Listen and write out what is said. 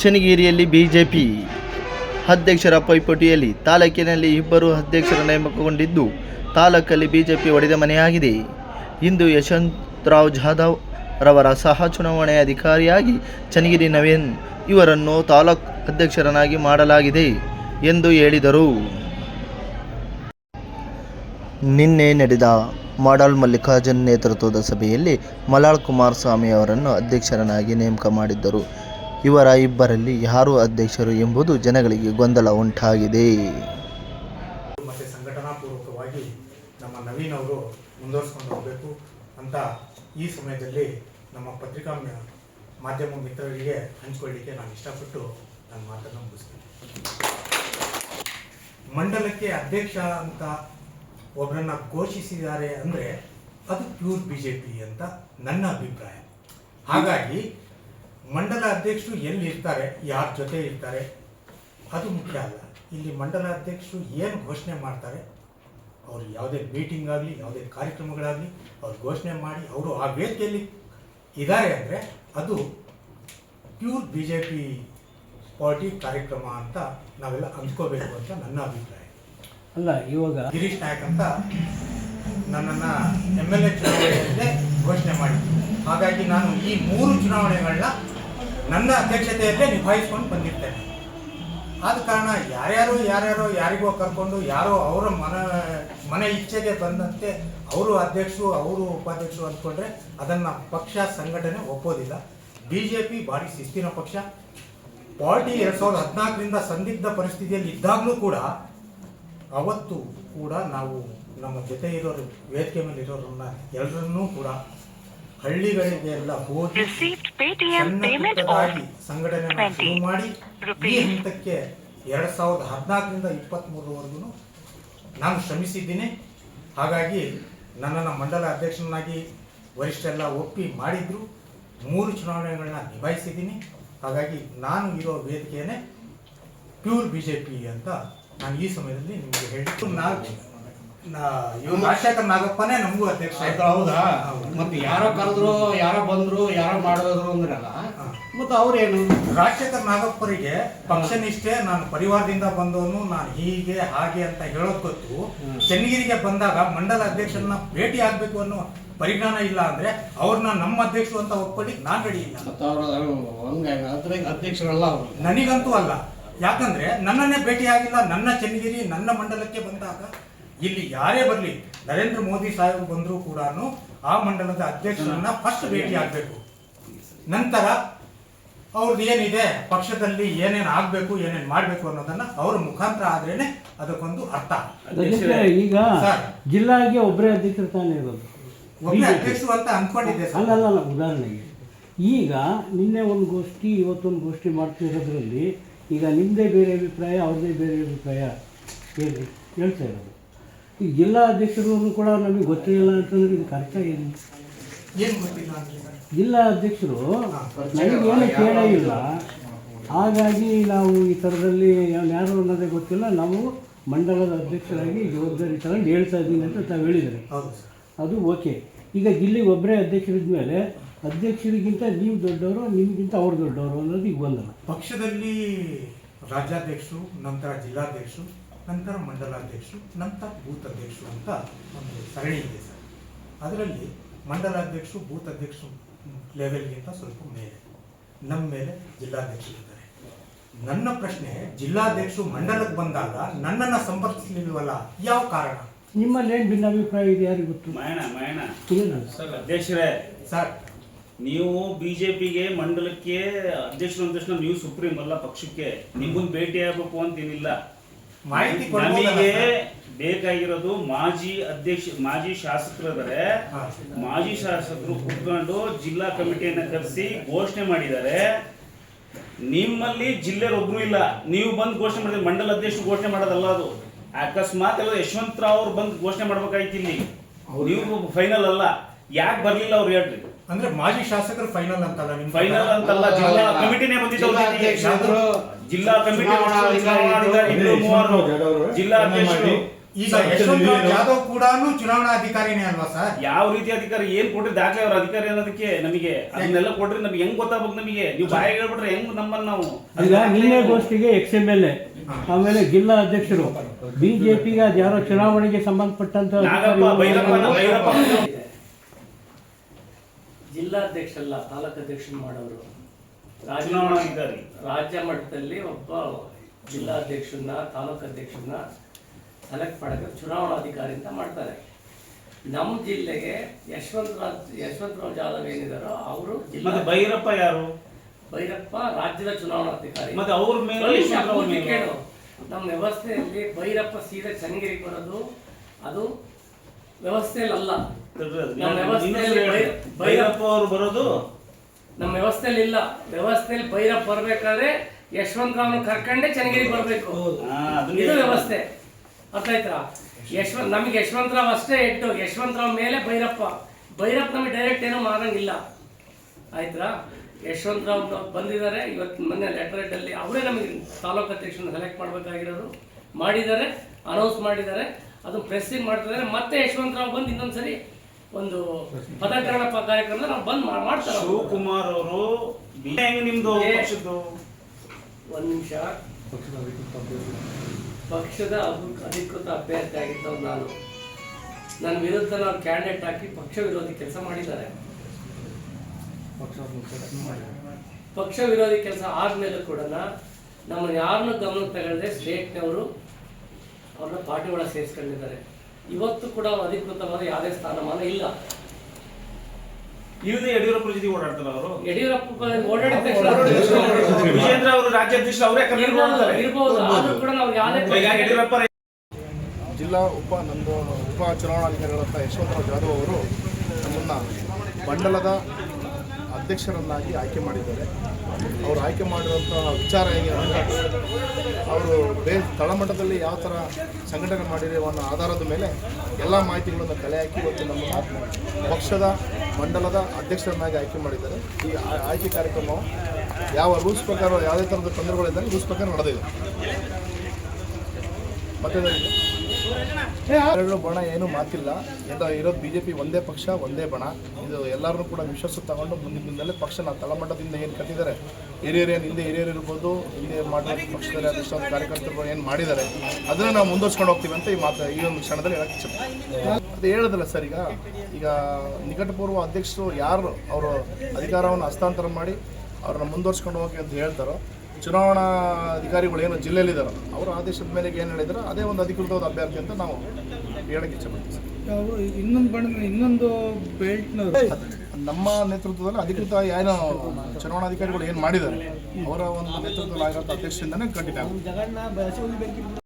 ಚನ್ನಗಿರಿಯಲ್ಲಿ BJP ಅಧ್ಯಕ್ಷರ ಪೈಪೋಟಿಯಲ್ಲಿ ತಾಲೂಕಿನಲ್ಲಿ ಇಬ್ಬರು ಅಧ್ಯಕ್ಷರ ನೇಮಕಗೊಂಡಿದ್ದು, ತಾಲೂಕಲ್ಲಿ ಬಿಜೆಪಿ ಒಡೆದ ಮನೆಯಾಗಿದೆ. ಇಂದು ಯಶವಂತರಾವ್ ಜಾಧವ್ ರವರ ಸಹ ಚುನಾವಣೆ ಅಧಿಕಾರಿಯಾಗಿ ಚನ್ನಗಿರಿ ನವೀನ್ ಇವರನ್ನು ತಾಲೂಕ್ ಅಧ್ಯಕ್ಷರನ್ನಾಗಿ ಮಾಡಲಾಗಿದೆ ಎಂದು ಹೇಳಿದರು. ನಿನ್ನೆ ನಡೆದ ಮಾಡಾಳ್ ಮಲ್ಲಿಕಾರ್ಜುನ್ ನೇತೃತ್ವದ ಸಭೆಯಲ್ಲಿ ಮಲಾಳ್ ಕುಮಾರಸ್ವಾಮಿ ಅವರನ್ನು ಅಧ್ಯಕ್ಷರನ್ನಾಗಿ ನೇಮಕ ಮಾಡಿದ್ದರು. ಇವರ ಇಬ್ಬರಲ್ಲಿ ಯಾರು ಅಧ್ಯಕ್ಷರು ಎಂಬುದು ಜನಗಳಿಗೆ ಗೊಂದಲ ಉಂಟಾಗಿದೆ. ಮತ್ತು ಸಂಘಟನಾಪೂರ್ವಕವಾಗಿ ನಮ್ಮ ನವೀನ್ ಅವರು ಮುಂದುವರಿಸ್ಕೊಂಡು ಹೋಗಬೇಕು ಅಂತ ಈ ಸಮಯದಲ್ಲಿ ನಮ್ಮ ಪತ್ರಿಕಾ ಮಾಧ್ಯಮ ಮಿತ್ರರಿಗೆ ಹಂಚಿಕೊಳ್ಳಿಕ್ಕೆ ನಾನು ಇಷ್ಟಪಟ್ಟು ನನ್ನ ಮಾತನ್ನು ಮುಗಿಸ್ತೇನೆ. ಮಂಡಲಕ್ಕೆ ಅಧ್ಯಕ್ಷ ಅಂತ ಒಬ್ಬರನ್ನ ಘೋಷಿಸಿದ್ದಾರೆ ಅಂದರೆ ಅದು ಪ್ಯೂರ್ ಬಿ ಜೆ ಪಿ ಅಂತ ನನ್ನ ಅಭಿಪ್ರಾಯ. ಹಾಗಾಗಿ ಮಂಡಲ ಅಧ್ಯಕ್ಷರು ಎಲ್ಲಿ ಇರ್ತಾರೆ ಯಾರ ಜೊತೆ ಇರ್ತಾರೆ ಅದು ಮುಖ್ಯ ಅಲ್ಲ. ಇಲ್ಲಿ ಮಂಡಲ ಅಧ್ಯಕ್ಷರು ಏನು ಘೋಷಣೆ ಮಾಡ್ತಾರೆ ಅವರು ಯಾವುದೇ ಮೀಟಿಂಗ್ ಆಗಲಿ ಯಾವುದೇ ಕಾರ್ಯಕ್ರಮಗಳಾಗಲಿ ಅವ್ರು ಘೋಷಣೆ ಮಾಡಿ ಅವರು ಆ ವೇದಿಕೆಯಲ್ಲಿ ಇದ್ದಾರೆ ಅಂದರೆ ಅದು pure B J P party ಕಾರ್ಯಕ್ರಮ ಅಂತ ನಾವೆಲ್ಲ ಅಂದ್ಕೋಬೇಕು ಅಂತ ನನ್ನ ಅಭಿಪ್ರಾಯ. ಅಲ್ಲ ಇವಾಗ ಗಿರೀಶ್ ನಾಯಕ್ ಅಂತ ನನ್ನನ್ನು ಎಂ ಎಲ್ ಎ ಚುನಾವಣೆಯಲ್ಲೇ ಘೋಷಣೆ ಮಾಡಿದ್ದೀನಿ ಹಾಗಾಗಿ ನಾನು ಈ ಮೂರು ಚುನಾವಣೆಗಳನ್ನ ನನ್ನ ಅಧ್ಯಕ್ಷತೆಯಲ್ಲೇ ನಿಭಾಯಿಸ್ಕೊಂಡು ಬಂದಿರ್ತೇನೆ. ಆದ ಕಾರಣ ಯಾರ್ಯಾರು, ಯಾರ್ಯಾರೋ ಯಾರಿಗೋ ಕರ್ಕೊಂಡು, ಯಾರೋ ಅವರ ಮನ, ಮನೆ ಇಚ್ಛೆಗೆ ಬಂದಂತೆ ಅವರು ಅಧ್ಯಕ್ಷರು, ಅವರು ಉಪಾಧ್ಯಕ್ಷರು ಅಂದ್ಕೊಂಡ್ರೆ ಅದನ್ನು ಪಕ್ಷ, ಸಂಘಟನೆ ಒಪ್ಪೋದಿಲ್ಲ. ಬಿ ಜೆ ಪಿ ಭಾರಿ ಶಿಸ್ತಿನ ಪಕ್ಷ. ಪಾರ್ಟಿ ಎರಡು ಸಾವಿರದ ಹದಿನಾಲ್ಕರಿಂದ ಸಂದಿಗ್ಧ ಪರಿಸ್ಥಿತಿಯಲ್ಲಿ ಇದ್ದಾಗಲೂ ಕೂಡ ಅವತ್ತು ಕೂಡ ನಾವು ನಮ್ಮ ಜೊತೆ ಇರೋರು, ವೇದಿಕೆ ಮೇಲೆ ಇರೋರನ್ನ ಎಲ್ಲರನ್ನೂ ಕೂಡ ಹಳ್ಳಿಗಳಿಗೆ ಎಲ್ಲ ಹೋಗಿ ಸಂಘಟನೆ ಶುರು ಮಾಡಿ ಈ. ಹಂತಕ್ಕೆ ಎರಡ್ ಸಾವಿರದ ಹದಿನಾಲ್ಕರಿಂದ ಇಪ್ಪತ್ತ್ಮೂರರವರೆಗೂ ನಾನು ಶ್ರಮಿಸಿದ್ದೀನಿ. ಹಾಗಾಗಿ ನನ್ನನ್ನು ಮಂಡಲ ಅಧ್ಯಕ್ಷನಾಗಿ ವರಿಷ್ಠರೆಲ್ಲ ಒಪ್ಪಿ ಮಾಡಿದ್ರು. ಮೂರು ಚುನಾವಣೆಗಳನ್ನ ನಿಭಾಯಿಸಿದ್ದೀನಿ. ಹಾಗಾಗಿ ನಾನು ಇರೋ ವೇದಿಕೆಯೇ ಪ್ಯೂರ್ ಬಿ ಜೆ ಪಿ ಅಂತ ನಾನು ಈ ಸಮಯದಲ್ಲಿ ನಿಮಗೆ ಹೇಳಿದ್ದು. ನಾಲ್ಕು. ರಾಜಶೇಖರ್ ನಾಗಪ್ಪನೇ ನಮಗೂ ಅಧ್ಯಕ್ಷ. ಹೌದಾ. ಮತ್ತೆ ಯಾರೋ ಕರೆದ್ರು ಯಾರೋ ಬಂದ್ರು ಯಾರೋ ಮಾಡಿದ್ರು ಅಂದ್ರಲ್ಲ. ಮತ್ತೆ ಅವ್ರೇನು? ರಾಜಶೇಖರ್ ನಾಗಪ್ಪರಿಗೆ ಪಕ್ಷ ನಿಷ್ಠೆ ನಾನು ಪರಿವಾರದಿಂದ ಬಂದವನು ನಾನು ಹೀಗೆ ಹಾಗೆ ಅಂತ ಹೇಳೋದ್ ಗೊತ್ತು. ಚನ್ನಗಿರಿಗೆ ಬಂದಾಗ ಮಂಡಲ ಅಧ್ಯಕ್ಷರನ್ನ ಭೇಟಿ ಆಗ್ಬೇಕು ಅನ್ನೋ ಪರಿಜ್ಞಾನ ಇಲ್ಲ ಅಂದ್ರೆ ಅವ್ರನ್ನ ನಮ್ಮ ಅಧ್ಯಕ್ಷರು ಅಂತ ಒಪ್ಕೊಳ್ಳಿಕ್ ನಾನು ರೆಡಿ ಇಲ್ಲ. ಅಧ್ಯಕ್ಷರಲ್ಲ ಅವರು. ನನಗಂತೂ ಅಲ್ಲ. ಯಾಕಂದ್ರೆ ನನ್ನನ್ನೇ ಭೇಟಿ ಆಗಿಲ್ಲ ನನ್ನ ಚನ್ನಗಿರಿ ನನ್ನ ಮಂಡಲಕ್ಕೆ ಬಂದಾಗ ಇಲ್ಲಿ ಯಾರೇ ಬರಲಿ ನರೇಂದ್ರ ಮೋದಿ ಸಾಹೇಬ್ ಬಂದರೂ ಕೂಡ ಆ ಮಂಡಲದ ಅಧ್ಯಕ್ಷರನ್ನ ಫಸ್ಟ್ ಭೇಟಿ ಆಗಬೇಕು. ನಂತರ ಅವ್ರದ್ದು ಏನಿದೆ ಪಕ್ಷದಲ್ಲಿ ಏನೇನು ಆಗಬೇಕು ಏನೇನು ಮಾಡಬೇಕು ಅನ್ನೋದನ್ನ ಅವ್ರ ಮುಖಾಂತರ ಆದ್ರೇನೆ ಅದಕ್ಕೊಂದು ಅರ್ಥ. ಈಗ. ಜಿಲ್ಲಾಗೆ ಒಬ್ಬರೇ ಅಧ್ಯಕ್ಷರು ತಾನೇ ಇರೋದು. ಒಬ್ಬರೇ. ಅಧ್ಯಕ್ಷರು ಅಂತ ಅಲ್ಲ ಅಲ್ಲ, ಉದಾಹರಣೆಗೆ. ಈಗ ನಿನ್ನೆ ಒಂದು ಗೋಷ್ಠಿ ಇವತ್ತೊಂದು ಗೋಷ್ಠಿ ಮಾಡ್ತಿರೋದ್ರಲ್ಲಿ ಈಗ ನಿಮ್ಮದೇ ಬೇರೆ ಅಭಿಪ್ರಾಯ ಅವ್ರದ್ದೇ ಬೇರೆ ಅಭಿಪ್ರಾಯ. ಹೇಳಿ ಹೇಳ್ತಾ ಇರೋದು. ಈ ಜಿಲ್ಲಾ ಅಧ್ಯಕ್ಷರು ಕೂಡ ನಮಗೆ ಗೊತ್ತಿಲ್ಲ ಅಂತಂದ್ರೆ ಇದಕ್ಕೆ ಅರ್ಥ ಏನು? ಏನ್ ಗೊತ್ತಿಲ್ಲ ಜಿಲ್ಲಾ ಅಧ್ಯಕ್ಷರು ನನಗೇನು ಕೇಳೇ ಇಲ್ಲ. ಹಾಗಾಗಿ ನಾವು ಈ ಥರದಲ್ಲಿ ಯಾರು ಅನ್ನೋದೇ ಗೊತ್ತಿಲ್ಲ. ನಾವು ಮಂಡಲದ ಅಧ್ಯಕ್ಷರಾಗಿ ಜವಾಬ್ದಾರಿ ತಗೊಂಡು ಹೇಳ್ತಾ ಇದ್ದೀನಿ ಅಂತ ತಾವು ಹೇಳಿದರೆ ಅದು ಓಕೆ. ಈಗ ಇಲ್ಲಿ ಒಬ್ಬರೇ ಅಧ್ಯಕ್ಷರಿದ್ದ ಮೇಲೆ ಅಧ್ಯಕ್ಷರಿಗಿಂತ ನೀವು ದೊಡ್ಡವರು ನಿಮಗಿಂತ ಅವ್ರು ದೊಡ್ಡವರು ಅನ್ನೋದು ಈಗ ಬಂದಲ್ಲ ಪಕ್ಷದಲ್ಲಿ ರಾಜ್ಯಾಧ್ಯಕ್ಷರು ನಂತರ ಜಿಲ್ಲಾಧ್ಯಕ್ಷರು ನಂತರ ಮಂಡಲಾಧ್ಯಕ್ಷರು ನಂತರ ಬೂತ್ ಅಧ್ಯಕ್ಷರು ಅಂತ ಒಂದು ಸರಣಿ ಇದೆ ಸರ್. ಅದರಲ್ಲಿ ಮಂಡಲಾಧ್ಯಕ್ಷರು ಬೂತ್ ಅಧ್ಯಕ್ಷರು ಲೆವೆಲ್ಗಿಂತ ಸ್ವಲ್ಪ ಮೇಲೆ ನಮ್ಮ ಮೇಲೆ ಜಿಲ್ಲಾಧ್ಯಕ್ಷರಿದ್ದಾರೆ ನನ್ನ ಪ್ರಶ್ನೆ ಜಿಲ್ಲಾಧ್ಯಕ್ಷರು ಮಂಡಲಕ್ಕೆ ಬಂದಾಗ ನನ್ನನ್ನು ಸಂಪರ್ಕಿಸಲಿಲ್ವಲ್ಲ ಯಾವ ಕಾರಣ? ನಿಮ್ಮಲ್ಲಿ ಏನು ಭಿನ್ನಾಭಿಪ್ರಾಯ ಇದೆ ಯಾರಿಗೆ ಗೊತ್ತು? ಮಾಯಣ ಮಾಯಣ. ಏನು ಅಧ್ಯಕ್ಷರೇ ಸರ್. ನೀವು ಬಿಜೆಪಿಗೆ ಮಂಡಲಕ್ಕೆ ಅಧ್ಯಕ್ಷರು ಅಂದ ತಕ್ಷಣ ನೀವು ಸುಪ್ರೀಂ ಅಲ್ಲ ಪಕ್ಷಕ್ಕೆ. ನಿಮ್ಮನ್ನ ಭೇಟಿ ಆಗಬೇಕು ಅಂತೇನಿಲ್ಲ ಮಾಹಿತಿ ನಮಗೆ ಬೇಕಾಗಿರೋದು ಮಾಜಿ ಅಧ್ಯಕ್ಷ ಮಾಜಿ ಶಾಸಕರಾದರೆ. ಮಾಜಿ ಶಾಸಕರು ಕುತ್ಕೊಂಡು ಜಿಲ್ಲಾ ಕಮಿಟಿಯನ್ನ ಕರೆಸಿ ಘೋಷಣೆ ಮಾಡಿದ್ದಾರೆ. ನಿಮ್ಮಲ್ಲಿ ಜಿಲ್ಲೆಯರೊಬ್ರು ಒಬ್ರು ಇಲ್ಲ. ನೀವು ಬಂದು ಘೋಷಣೆ ಮಾಡಿದ್ರೆ ಮಂಡಲ ಅಧ್ಯಕ್ಷರು ಘೋಷಣೆ ಮಾಡೋದಲ್ಲ ಅದು. ಅಕಸ್ಮಾತ್ ಎಲ್ಲ ಯಶವಂತರಾವ್ ಅವ್ರು ಬಂದು ಘೋಷಣೆ ಮಾಡ್ಬೇಕಾಯ್ತು ಇಲ್ಲಿ. ನೀವು ಫೈನಲ್ ಅಲ್ಲ. ಯಾಕೆ ಬರ್ಲಿಲ್ಲ ಅವ್ರು ಹೇಳ್ರಿ? ಅಂದ್ರೆ ಮಾಜಿ ಶಾಸಕರು ಫೈನಲ್ ಅಂತಲ್ಲ ನಿಮ್ ಫೈನಲ್ ಅಂತಲ್ಲ ಜಿಲ್ಲಾ ಕಮಿಟಿನೇ ಬಂದಿದ್ದು ಜಿಲ್ಲಾ ಕಮಿಟಿ ಚುನಾವಣಾಧಿಕಾರಿ ಚುನಾವಣಾಧಿಕಾರಿ ಮೂವರು. ಜಿಲ್ಲಾ ಅಧ್ಯಕ್ಷರು. ಈಗ ಯಶವಂತರಾವ್ ಜಾಧವ್ ಕೂಡ ಚುನಾವಣಾ ಅಧಿಕಾರಿನೇ ಅಲ್ವಾ ಸರ್? ಯಾವ ರೀತಿ ಅಧಿಕಾರಿ ಏನ್ ಕೊಟ್ರಿ ದಾಖಲೆ ಅವ್ರ ಅಧಿಕಾರಿ ಅನ್ನೋದಕ್ಕೆ ನಮಗೆ ಅದನ್ನೆಲ್ಲ ಕೊಟ್ರಿ ನಮ್ಗೆ ಹೆಂಗ್ ಗೊತ್ತಾಗ್ಬೇಕು ನಮಗೆ? ನೀವು ಬಾಯಿ ಹೇಳ್ಬಿಟ್ರೆ ಹೆಂಗ್ ನಮ್ಮನ್ನ ನಾವು ಈಗ ನಿನ್ನೆ ಗೋಷ್ಠಿಗೆ ಎಕ್ಸ್ ಎಂ ಎಲ್ ಎ ಆಮೇಲೆ ಜಿಲ್ಲಾ ಅಧ್ಯಕ್ಷರು. ಬಿಜೆಪಿಗೆ ಅದು ಯಾರೋ ಚುನಾವಣೆಗೆ ಸಂಬಂಧಪಟ್ಟಂತ ಜಿಲ್ಲಾಧ್ಯಕ್ಷರಲ್ಲ ತಾಲೂಕು ಅಧ್ಯಕ್ಷರು ಮಾಡೋರು. ರಾಜ್ಯ ರಾಜ್ಯ ಮಟ್ಟದಲ್ಲಿ ಒಬ್ಬ ಜಿಲ್ಲಾಧ್ಯಕ್ಷರನ್ನ ತಾಲೂಕು ಅಧ್ಯಕ್ಷರನ್ನ ಸೆಲೆಕ್ಟ್ ಮಾಡೋಕ್ಕೆ ಚುನಾವಣಾಧಿಕಾರಿ ಅಂತ ಮಾಡ್ತಾರೆ. ನಮ್ಮ ಜಿಲ್ಲೆಗೆ ಯಶವಂತರಾವ್ ಯಶವಂತರಾವ್ ಜಾಧವ್ ಏನಿದಾರೋ ಅವರು ಮತ್ತೆ ಭೈರಪ್ಪ ಯಾರು? ಭೈರಪ್ಪ ರಾಜ್ಯದ ಚುನಾವಣಾಧಿಕಾರಿ. ಮತ್ತೆ ಅವ್ರ ಮೇಲೆ. ಕೇಳು. ನಮ್ಮ ವ್ಯವಸ್ಥೆಯಲ್ಲಿ ಭೈರಪ್ಪ ಸೀದಾ ಚನ್ನಗಿರಿಗೆ ಬರೋದು ಅದು ವ್ಯವಸ್ಥೆಯಲ್ಲಿ ಅಲ್ಲ ನಮ್ಮ ವ್ಯವಸ್ಥೆಯಲ್ಲಿ ಭೈ- ಭೈರಪ್ಪ ಅವರು ಬರೋದು ನಮ್ಮ ವ್ಯವಸ್ಥೆಯಲ್ಲಿ ಇಲ್ಲ. ವ್ಯವಸ್ಥೆಯಲ್ಲಿ ಭೈರಪ್ಪ ಬರ್ಬೇಕಾದ್ರೆ ಯಶವಂತರಾವ್ನ ಕರ್ಕೊಂಡೇ ಚನ್ನಗಿರಿ ಬರಬೇಕು. ಹಾ, ಅದನ್ನೇ ಇದು ವ್ಯವಸ್ಥೆ. ಅರ್ಥ ಆಯ್ತಾ? ಯಶವಂತ್ ನಮಗೆ ಯಶವಂತರಾವ್ ಅಷ್ಟೇ ಹೆಟ್ಟು. ಯಶವಂತರಾವ್ ಮೇಲೆ ಭೈರಪ್ಪ. ಭೈರಪ್ಪ ನಮಗೆ ಡೈರೆಕ್ಟ್ ಏನೂ ಮಾಡಂಗಿಲ್ಲ ಆಯ್ತಾ? ಯಶವಂತರಾವ್ ಬಂದಿದ್ದಾರೆ. ಇವತ್ತು ಮೊನ್ನೆ ಲೆಟರ್ ಅಲ್ಲಿ ಅವರೇ ನಮಗೆ ತಾಲೂಕು ಅಧ್ಯಕ್ಷನ ಸೆಲೆಕ್ಟ್ ಮಾಡಬೇಕಾಗಿರೋರು ಮಾಡಿದ್ದಾರೆ ಅನೌನ್ಸ್ ಮಾಡಿದ್ದಾರೆ. ಅದು ಪ್ರೆಸ್ಸಿಂಗ್ ಮಾಡ್ತಿದ್ದಾರೆ. ಮತ್ತೆ ಯಶವಂತರಾವ್ ಬಂದು ಇನ್ನೊಂದ್ಸರಿ ಒಂದು ಪದಕರಣ ಪ- ಕಾರ್ಯಕ್ರಮ ನಾವು ಬಂದ್ ಮಾಡ್ತಾರೆ. ಶಿವಕುಮಾರ್ ಅವರು ನಿಮ್ದು. ಪಕ್ಷದ್ದು ಒಂದು ನಿಮಿಷ ಪಕ್ಷದ ಅಧಿಕೃತ ಅಭ್ಯರ್ಥಿ ಆಗಿದ್ದವ್ ನಾನು ನನ್ನ ವಿರುದ್ಧ ನಾವು ಕ್ಯಾಂಡಿಡೇಟ್ ಹಾಕಿ ಪಕ್ಷ ವಿರೋಧಿ ಕೆಲಸ ಮಾಡಿದ್ದಾರೆ ಪಕ್ಷ ವಿರೋಧಿ ಕೆಲಸ ಆದ್ಮೇಲೆ ಕೂಡ ನಮ್ಮನ್ನು ಯಾರನ್ನೂ ಗಮನ ತಗೊಳ್ಳದೆ ಸ್ಟೇಟ್ನವರು ಅವ್ರನ್ನ ಪಾರ್ಟಿ ಒಳಗೆ ಸೇರಿಸ್ಕೊಂಡಿದ್ದಾರೆ ಇವತ್ತು ಕೂಡ ಅಧಿಕೃತವಾದ ಯಾವುದೇ ಸ್ಥಾನಮಾನ ಇಲ್ಲ. ಇಲ್ಲದೆ ಯಡಿಯೂರಪ್ಪ ಜೊತೆ ಓಡಾಡ್ತಾರ ಅವರು? ಯಡಿಯೂರಪ್ಪ ಓಡಾಡಿದ ವಿಜೇಂದ್ರ ಅವರು ರಾಜ್ಯಾಧ್ಯಕ್ಷ ಅವರೇ ಇರ್ಬೋದು ಆದ್ರೂ ಕೂಡ ನಾವು ಯಾವುದೇ ಯಡಿಯೂರಪ್ಪ ಜಿಲ್ಲಾ ಉಪ ನಂದು ಉಪ ಚುನಾವಣಾಧಿಕಾರಿಗಳಂತ ಯಶವಂತರಾವ್ ಜಾಧವ್ ಅವರು ನಮ್ಮನ್ನ ಮಂಡಲದ ಅಧ್ಯಕ್ಷರನ್ನಾಗಿ ಆಯ್ಕೆ ಮಾಡಿದ್ದಾರೆ. ಅವರು ಆಯ್ಕೆ ಮಾಡಿರುವಂಥ ವಿಚಾರ ಹೇಗೆ ಅವರು ಬೇ ತಳಮಟ್ಟದಲ್ಲಿ ಯಾವ ಥರ ಸಂಘಟನೆ ಮಾಡಿದೆ ಅನ್ನೋ ಆಧಾರದ ಮೇಲೆ ಎಲ್ಲ ಮಾಹಿತಿಗಳನ್ನು ಕಲೆ ಹಾಕಿ ಇವತ್ತು ನಮ್ಮ ಪಕ್ಷದ ಮಂಡಲದ ಅಧ್ಯಕ್ಷರನ್ನಾಗಿ ಆಯ್ಕೆ ಮಾಡಿದ್ದಾರೆ. ಈ ಆಯ್ಕೆ ಕಾರ್ಯಕ್ರಮವು ಯಾವ ರೂಲ್ಸ್ ಪ್ರಕಾರ, ಯಾವುದೇ ಥರದ ತೊಂದರೆಗಳಿದ್ದರೆ ರೂಲ್ಸ್ ಪ್ರಕಾರ ನಡೆದಿದೆ. ಮತ್ತೆ ಬಣ ಏನು ಮಾತಿಲ್ಲ. ಎಲ್ಲ ಇರೋದು ಬಿ ಜೆ ಪಿ ಒಂದೇ ಪಕ್ಷ, ಒಂದೇ ಬಣ. ಇದು ಎಲ್ಲರನ್ನೂ ಕೂಡ ವಿಶ್ವಾಸ ತಗೊಂಡು ಮುಂದಿನ ದಿನದಲ್ಲಿ ಪಕ್ಷ ನಾವು ತಳಮಟ್ಟದಿಂದ ಏನು ಕಟ್ಟಿದ್ದಾರೆ, ಹಿರಿಯರು, ಹಿಂದೆ ಹಿರಿಯರು ಇರ್ಬೋದು, ಹಿಂದೆ ಮಾಡಿರೋ ಪಕ್ಷದಲ್ಲಿ ಅದೆಷ್ಟೊಂದು ಕಾರ್ಯಕರ್ತರು ಏನು ಮಾಡಿದ್ದಾರೆ, ಅದನ್ನು ನಾವು ಮುಂದುವರ್ಸ್ಕೊಂಡು ಹೋಗ್ತೀವಿ ಅಂತ ಈ ಮಾತು, ಈ ಒಂದು ಕ್ಷಣದಲ್ಲಿ ಹೇಳಕ್ಕೆ ಇಚ್ಛೆ ಅದು ಹೇಳೋದಿಲ್ಲ ಸರ್, ಈಗ ಈಗ ನಿಕಟಪೂರ್ವ ಅಧ್ಯಕ್ಷರು ಯಾರು, ಅವರು ಅಧಿಕಾರವನ್ನು ಹಸ್ತಾಂತರ ಮಾಡಿ ಅವ್ರನ್ನ ಮುಂದುವರ್ಸ್ಕೊಂಡು ಹೋಗಿ ಅಂತ ಹೇಳ್ತಾರೋ ಚುನಾವಣಾ ಅಧಿಕಾರಿಗಳು ಏನು ಜಿಲ್ಲೆಯಲ್ಲಿದ್ದಾರೋ ಅವರ ಆದೇಶದ ಮೇಲೆ ಏನು ಹೇಳಿದಾರೋ ಅದೇ ಒಂದು ಅಧಿಕೃತವಾದ ಅಭ್ಯರ್ಥಿ ಅಂತ ನಾವು ಹೇಳಕ್ಕೆ ಇಚ್ಛೆಪಡ್ತೀವಿ. ಅವರು ಇನ್ನೊಂದು ಬಣ್ಣ ಇನ್ನೊಂದು ಬೆಲ್ಟ್ನ ನಮ್ಮ ನೇತೃತ್ವದಲ್ಲಿ ಅಧಿಕೃತ ಏನು ಚುನಾವಣಾಧಿಕಾರಿಗಳು ಏನು ಮಾಡಿದ್ದಾರೆ ಅವರ ಒಂದು ನೇತೃತ್ವದಲ್ಲಿ ಆಗಿರೋ ಅಧ್ಯಕ್ಷರಿಂದನೇ ಕಂಟಿನ್ಯೂ ಆಗುತ್ತೆ.